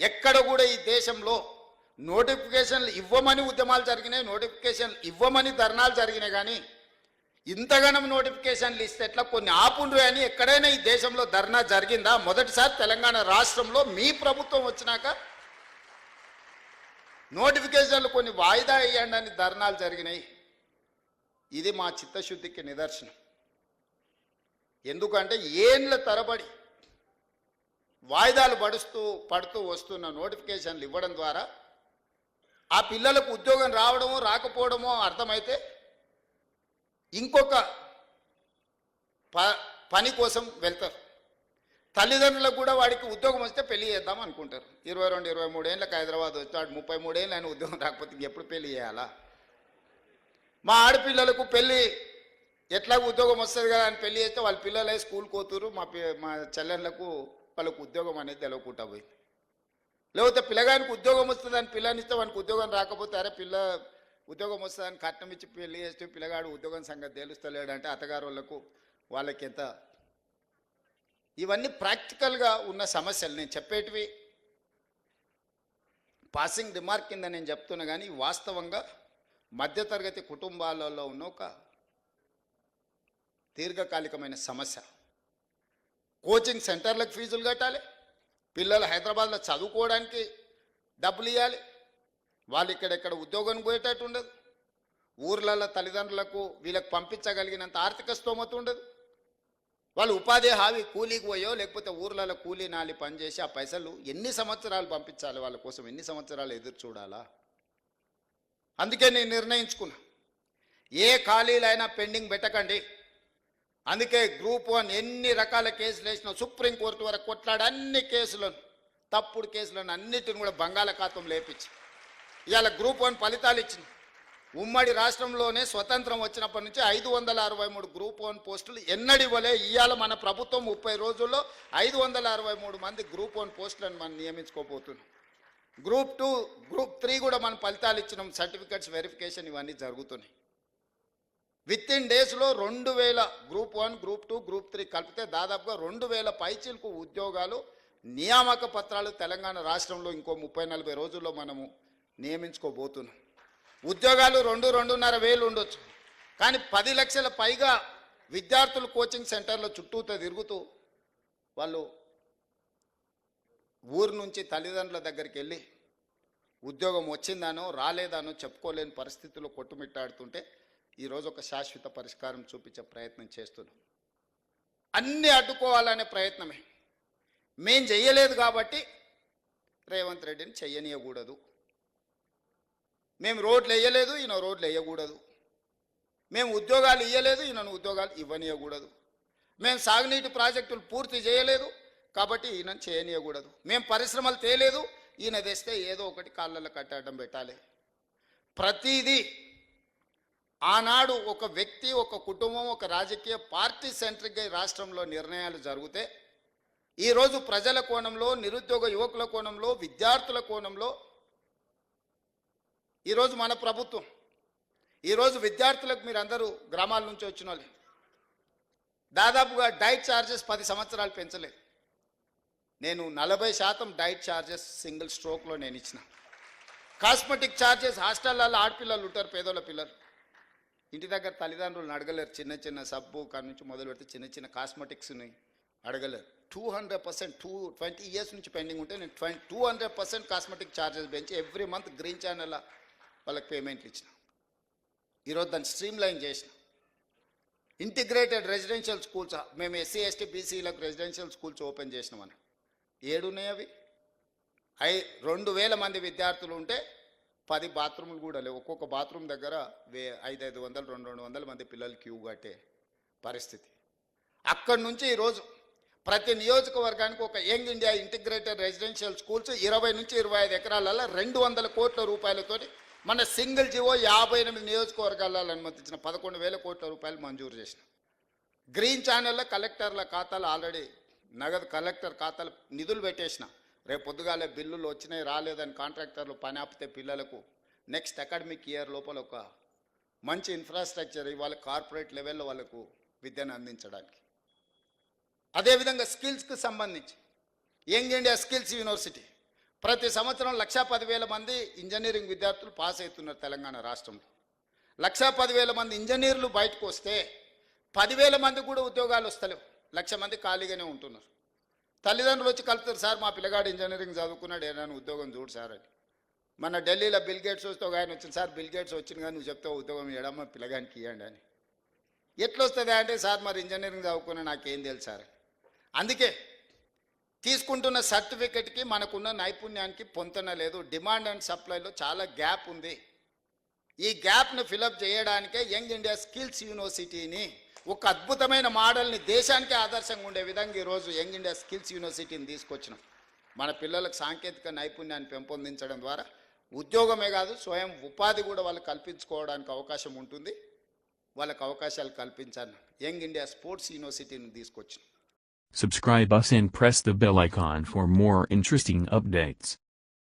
ఎక్కడ కూడా ఈ దేశంలో నోటిఫికేషన్లు ఇవ్వమని ఉద్యమాలు జరిగినాయి నోటిఫికేషన్లు ఇవ్వమని ధర్నాలు జరిగినాయి కానీ ఇంతగానం నోటిఫికేషన్లు ఇస్తే ఎట్లా కొన్ని ఆపుండ్రు అని ఎక్కడైనా ఈ దేశంలో ధర్నా జరిగిందా? మొదటిసారి తెలంగాణ రాష్ట్రంలో మీ ప్రభుత్వం వచ్చినాక నోటిఫికేషన్లు కొన్ని వాయిదా వేయండి అని ధర్నాలు జరిగినాయి. ఇది మా చిత్తశుద్ధికి నిదర్శనం. ఎందుకంటే ఏండ్ల తరబడి వాయిదాలు పడుస్తూ పడుతూ వస్తున్న నోటిఫికేషన్లు ఇవ్వడం ద్వారా ఆ పిల్లలకు ఉద్యోగం రావడమో రాకపోవడమో అర్థమైతే ఇంకొక ప పని కోసం వెళ్తారు. తల్లిదండ్రులకు కూడా వాడికి ఉద్యోగం వస్తే పెళ్ళి చేద్దాం అనుకుంటారు. ఇరవై రెండు ఇరవై మూడు ఏళ్ళకి హైదరాబాద్ వచ్చాడు ముప్పై మూడేళ్ళు ఆయన ఉద్యోగం రాకపోతే ఎప్పుడు పెళ్ళి చేయాలా? మా ఆడపిల్లలకు పెళ్ళి ఎట్లా ఉద్యోగం వస్తుంది కదా అని పెళ్ళి చేస్తే వాళ్ళ పిల్లలే స్కూల్కి పోతురు మా మా చెల్లెళ్ళకు వాళ్ళకు ఉద్యోగం అనేది తెలవకుండా పోయింది. లేకపోతే పిల్లగానికి ఉద్యోగం వస్తుందని పిల్లనిస్తే వానికి ఉద్యోగం రాకపోతే అరే పిల్ల ఉద్యోగం వస్తుందని కట్నం ఇచ్చి పెళ్ళి చేస్తే పిల్లగాడు ఉద్యోగం సంగతి తేలుస్తలేడంటే అత్తగారు వాళ్ళకు వాళ్ళకి ఎంత? ఇవన్నీ ప్రాక్టికల్గా ఉన్న సమస్యలు. నేను చెప్పేటివి పాసింగ్ రిమార్క్ కింద నేను చెప్తున్నా కానీ వాస్తవంగా మధ్యతరగతి కుటుంబాలలో ఉన్న ఒక దీర్ఘకాలికమైన సమస్య. కోచింగ్ సెంటర్లకు ఫీజులు కట్టాలి. పిల్లలు హైదరాబాద్లో చదువుకోవడానికి డబ్బులు ఇవ్వాలి వాళ్ళు ఇక్కడెక్కడ ఉద్యోగం పోయేటట్టు ఉండదు. ఊర్లలో తల్లిదండ్రులకు వీళ్ళకి పంపించగలిగినంత ఆర్థిక స్తోమత ఉండదు. వాళ్ళు ఉపాధి హామీ కూలీకి పోయో లేకపోతే ఊర్లలో కూలీ నాలి పనిచేసి ఆ పైసలు ఎన్ని సంవత్సరాలు పంపించాలి వాళ్ళ కోసం ఎన్ని సంవత్సరాలు ఎదురు చూడాలా? అందుకే నేను నిర్ణయించుకున్నా. ఏ ఖాళీలైనా పెండింగ్ పెట్టకండి. అందుకే గ్రూప్ వన్ ఎన్ని రకాల కేసులు వేసినా సుప్రీంకోర్టు వరకు కొట్లాడి అన్ని కేసులను తప్పుడు కేసులను అన్నిటిని కూడా బంగాళాఖాతం లేపించి ఇవాళ గ్రూప్ వన్ ఫలితాలు ఇచ్చింది. ఉమ్మడి రాష్ట్రంలోనే స్వతంత్రం వచ్చినప్పటి నుంచి ఐదు వందల అరవై మూడు గ్రూప్ వన్ పోస్టులు ఎన్నడి వలే ఇవాళ మన ప్రభుత్వం ముప్పై రోజుల్లో ఐదు వందల అరవై మూడు మంది గ్రూప్ వన్ పోస్టులను మనం నియమించుకోబోతున్నాం. గ్రూప్ టూ గ్రూప్ త్రీ కూడా మనం ఫలితాలు ఇచ్చినాం. సర్టిఫికెట్స్ వెరిఫికేషన్ ఇవన్నీ జరుగుతున్నాయి. విత్ ఇన్ డేస్లో రెండు వేల group one group two group three కలిపితే దాదాపుగా రెండు వేల పైచీలకు ఉద్యోగాలు నియామక పత్రాలు తెలంగాణ రాష్ట్రంలో ఇంకో ముప్పై నలభై రోజుల్లో మనము నియమించుకోబోతున్నాం. ఉద్యోగాలు రెండు రెండున్నర వేలు ఉండొచ్చు. కానీ పది లక్షల పైగా విద్యార్థులు కోచింగ్ సెంటర్లో చుట్టూతో తిరుగుతూ వాళ్ళు ఊరు నుంచి తల్లిదండ్రుల దగ్గరికి వెళ్ళి ఉద్యోగం వచ్చిందానో రాలేదానో చెప్పుకోలేని పరిస్థితుల్లో కొట్టుమిట్టాడుతుంటే ఈరోజు ఒక శాశ్వత పరిష్కారం చూపించే ప్రయత్నం చేస్తున్నాం. అన్నీ అడ్డుకోవాలనే ప్రయత్నమే. మేం చెయ్యలేదు కాబట్టి రేవంత్ రెడ్డిని చెయ్యనీయకూడదు. మేము రోడ్లు వేయలేదు ఈయన రోడ్లు వేయకూడదు మేము ఉద్యోగాలు ఇవ్వలేదు ఈయనను ఉద్యోగాలు ఇవ్వనీయకూడదు. మేము సాగునీటి ప్రాజెక్టులు పూర్తి చేయలేదు కాబట్టి ఈయనను చేయనీయకూడదు. మేము పరిశ్రమలు తేలేదు ఈయన తెస్తే ఏదో ఒకటి కాళ్ళల్లో కట్టడం పెట్టాలి. ప్రతిదీ ఆనాడు ఒక వ్యక్తి ఒక కుటుంబం ఒక రాజకీయ పార్టీ సెంట్రిక్గా రాష్ట్రంలో నిర్ణయాలు జరిగితే ఈరోజు ప్రజల కోణంలో నిరుద్యోగ యువకుల కోణంలో విద్యార్థుల కోణంలో ఈరోజు మన ప్రభుత్వం ఈరోజు విద్యార్థులకు మీరు అందరూ గ్రామాల నుంచి వచ్చిన దాదాపుగా డైట్ ఛార్జెస్ పది సంవత్సరాలు పెంచలేదు. నేను నలభై శాతం డైట్ ఛార్జెస్ సింగిల్ స్ట్రోక్లో నేను ఇచ్చిన. కాస్మెటిక్ ఛార్జెస్ హాస్టళ్ళల్లో ఆడపిల్లలు ఉంటారు పేదోళ్ళ పిల్లలు. ఇంటి దగ్గర తల్లిదండ్రులను అడగలేరు. చిన్న చిన్న సబ్బు కాడి నుంచి మొదలు పెడితే చిన్న చిన్న కాస్మెటిక్స్ని అడగలేరు. Two hundred percent two twenty years నుంచి పెండింగ్ ఉంటే నేను twenty two hundred percent cosmetic charges పెంచి ఎవ్రీ మంత్ గ్రీన్ ఛానల్ వాళ్ళకి పేమెంట్లు ఇచ్చిన. ఈరోజు దాన్ని స్ట్రీమ్ లైన్ చేసిన. ఇంటిగ్రేటెడ్ రెసిడెన్షియల్ స్కూల్స్ మేము ఎస్సీ ఎస్టీ బీసీలకు రెసిడెన్షియల్ స్కూల్స్ ఓపెన్ చేసినామని. ఏడున్నాయి అవి? ఐ రెండు వేల మంది విద్యార్థులు ఉంటే పది బాత్రూములు కూడా లేవు. ఒక్కొక్క బాత్రూమ్ దగ్గర వే ఐదు ఐదు వందలు రెండు రెండు వందల మంది పిల్లలు క్యూ కట్టే పరిస్థితి. అక్కడి నుంచి ఈరోజు ప్రతి నియోజకవర్గానికి ఒక young India integrated residential schools ఇరవై నుంచి ఇరవై ఐదు ఎకరాలలో రెండు వందల కోట్ల రూపాయలతోటి మన సింగిల్ జీవో యాభై ఎనిమిది నియోజకవర్గాలలో అనుమతించిన పదకొండు వేల కోట్ల రూపాయలు మంజూరు చేసిన. గ్రీన్ ఛానల్లో కలెక్టర్ల ఖాతాలు ఆల్రెడీ నగదు కలెక్టర్ ఖాతాలు నిధులు పెట్టేసిన. రేపు పొద్దుగాలే బిల్లులు వచ్చినాయి రాలేదని కాంట్రాక్టర్లు పని ఆపితే పిల్లలకు. నెక్స్ట్ అకాడమిక్ ఇయర్ లోపల ఒక మంచి ఇన్ఫ్రాస్ట్రక్చర్ ఇవాళ కార్పొరేట్ లెవెల్లో వాళ్ళకు విద్యను అందించడానికి. అదేవిధంగా స్కిల్స్కి సంబంధించి యంగ్ ఇండియా స్కిల్స్ యూనివర్సిటీ ప్రతి సంవత్సరం లక్షా పదివేల మంది ఇంజనీరింగ్ విద్యార్థులు పాస్ అవుతున్నారు తెలంగాణ రాష్ట్రంలో. లక్షా పదివేల మంది ఇంజనీర్లు బయటకు వస్తే పదివేల మంది కూడా ఉద్యోగాలు వస్తలేవు. లక్ష మంది ఖాళీగానే ఉంటున్నారు. తల్లిదండ్రులు వచ్చి కలుపుతారు సార్ మా పిల్లగాడు ఇంజనీరింగ్ చదువుకున్నాడు ఏదైనా ఉద్యోగం చూడు సార్ అని. మన ఢిల్లీలో బిల్ గేట్స్ వస్తే ఒక ఆయన వచ్చింది సార్ బిల్ గేట్స్ వచ్చింది కానీ నువ్వు చెప్తావు ఉద్యోగం ఇవ్వడమ్మా పిల్లగానికి ఇవ్వండి అని. ఎట్లా వస్తుంది అంటే సార్ మరి ఇంజనీరింగ్ చదువుకున్నా నాకేం తెలుసు సార్ అందుకే తీసుకుంటున్న సర్టిఫికెట్కి మనకున్న నైపుణ్యానికి పొంతన లేదు డిమాండ్ అండ్ సప్లైలో చాలా గ్యాప్ ఉంది. ఈ గ్యాప్ను ఫిలప్ చేయడానికే యంగ్ ఇండియా స్కిల్స్ యూనివర్సిటీని ఒక అద్భుతమైన మోడల్ని దేశానికి ఆదర్శంగా ఉండే విధంగా ఈరోజు యంగ్ ఇండియా స్కిల్స్ యూనివర్సిటీని తీసుకొచ్చినాం. మన పిల్లలకు సాంకేతిక నైపుణ్యాన్ని పెంపొందించడం ద్వారా ఉద్యోగమే కాదు స్వయం ఉపాధి కూడా వాళ్ళు కల్పించుకోవడానికి అవకాశం ఉంటుంది. వాళ్ళకి అవకాశాలు కల్పించాను యంగ్ ఇండియా స్పోర్ట్స్ యూనివర్సిటీని తీసుకొచ్చినాం. Subscribe us and press the bell icon for more interesting updates.